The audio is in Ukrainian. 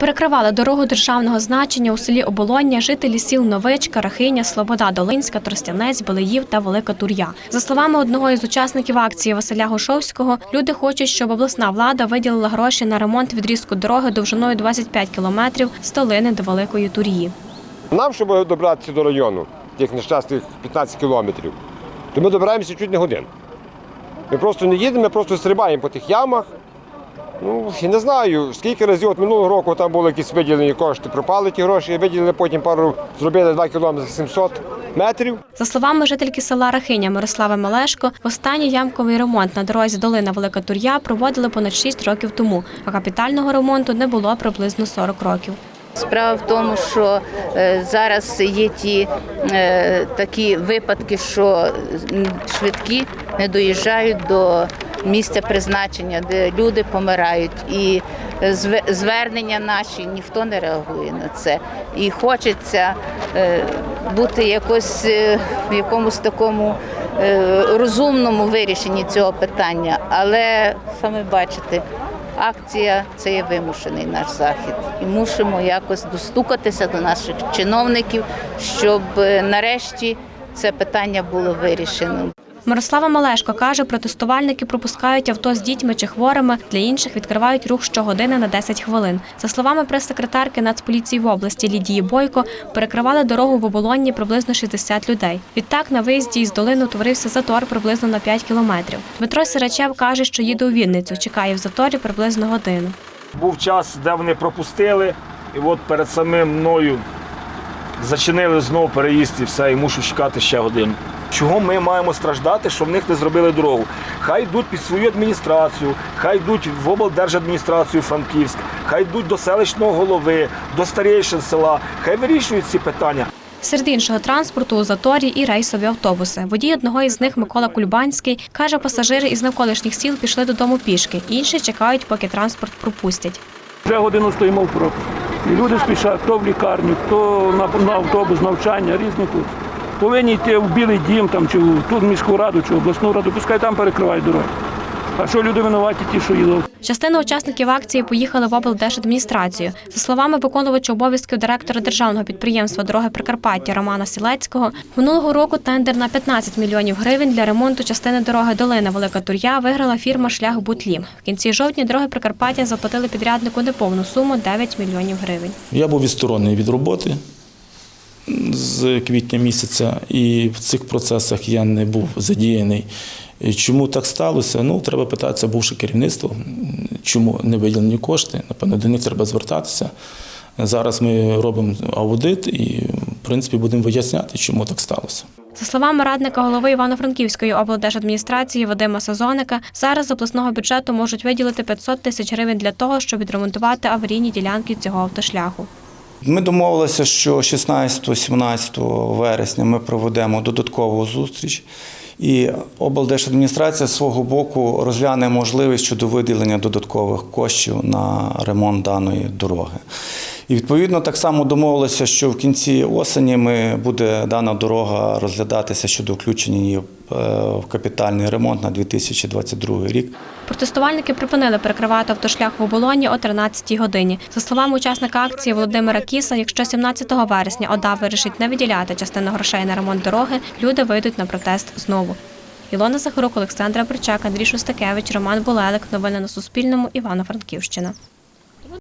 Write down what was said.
Перекривали дорогу державного значення у селі Оболоння жителі сіл Новичка, Рахиня, Слобода, Долинська, Тростянець, Белеїв та Велика Тур'я. За словами одного із учасників акції Василя Гошовського, люди хочуть, щоб обласна влада виділила гроші на ремонт відрізку дороги довжиною 25 кілометрів з Долини до Великої Тур'ї. Нам, щоб добратися до району, тих нещасних 15 кілометрів, то ми добираємося чуть не годин. Ми просто не їдемо, ми просто стрибаємо по тих ямах. Ну, я не знаю, скільки разів от минулого року там були якісь виділені кошти, пропали ті гроші, виділили потім пару, зробили 2 кілометри 700 метрів. За словами жительки села Рахиня Мирослави Малешко, останній ямковий ремонт на дорозі Долина Велика Тур'я проводили понад 6 років тому, а капітального ремонту не було приблизно 40 років. Справа в тому, що е, зараз є ті е, такі випадки, що швидкі не доїжджають до місця призначення, де люди помирають, і звернення наші ніхто не реагує на це. І хочеться е, бути якось е, в якомусь такому е, розумному вирішенні цього питання, але саме бачите. Акція це є вимушений наш захід, і мусимо якось достукатися до наших чиновників, щоб нарешті це питання було вирішено. Мирослава Малешко каже, протестувальники пропускають авто з дітьми чи хворими, для інших відкривають рух щогодини на 10 хвилин. За словами прес-секретарки Нацполіції в області Лідії Бойко, перекривали дорогу в оболонні приблизно 60 людей. Відтак на виїзді із долини утворився затор приблизно на 5 кілометрів. Дмитро Сирачев каже, що їде у Вінницю, чекає в заторі приблизно годину. Був час, де вони пропустили, і от перед самим мною зачинили знову переїзд і все, і мушу чекати ще годину. Чого ми маємо страждати, що в них не зробили дорогу? Хай йдуть під свою адміністрацію, хай йдуть в облдержадміністрацію Франківськ, хай йдуть до селищного голови, до старейшин села, хай вирішують ці питання. Серед іншого транспорту у заторі і рейсові автобуси. Водій одного із них Микола Кульбанський каже, пасажири із навколишніх сіл пішли додому пішки. Інші чекають, поки транспорт пропустять. Вже годину стоїмо в пробці. І люди спішать, хто в лікарню, хто на, на автобус, навчання, різні тут. Повинні йти в Білий дім там, чи в тут міську раду, чи в обласну раду, пускай там перекривають дороги. А що люди винуваті, ті, що їдуть? Частина учасників акції поїхали в облдержадміністрацію. За словами виконувача обов'язків директора державного підприємства Дороги Прикарпаття Романа Сілецького, минулого року тендер на 15 мільйонів гривень для ремонту частини дороги Долина Велика Тур'я виграла фірма Шлях Бутлім. В кінці жовтня дороги Прикарпаття заплатили підряднику неповну суму 9 мільйонів гривень. Я був відсторонений від роботи з квітня місяця, і в цих процесах я не був задіяний. Чому так сталося? Ну, треба питатися бувше керівництво, чому не виділені кошти. Напевно, до них треба звертатися. Зараз ми робимо аудит і, в принципі, будемо виясняти, чому так сталося. За словами радника голови Івано-Франківської облдержадміністрації Вадима Сазоника, зараз з обласного бюджету можуть виділити 500 тисяч гривень для того, щоб відремонтувати аварійні ділянки цього автошляху. Ми домовилися, що 16-17 вересня ми проведемо додаткову зустріч, і облдержадміністрація з свого боку розгляне можливість щодо виділення додаткових коштів на ремонт даної дороги. І відповідно так само домовилися, що в кінці осені ми буде дана дорога розглядатися щодо включення її е, в капітальний ремонт на 2022 рік. Протестувальники припинили перекривати автошлях в оболоні о 13-й годині. За словами учасника акції Володимира Кіса, якщо 17 вересня ОДА вирішить не виділяти частину грошей на ремонт дороги, люди вийдуть на протест знову. Ілона Захарук, Олександра Бричак, Андрій Шостакевич, Роман Булелик. Новини на Суспільному. Івано-Франківщина.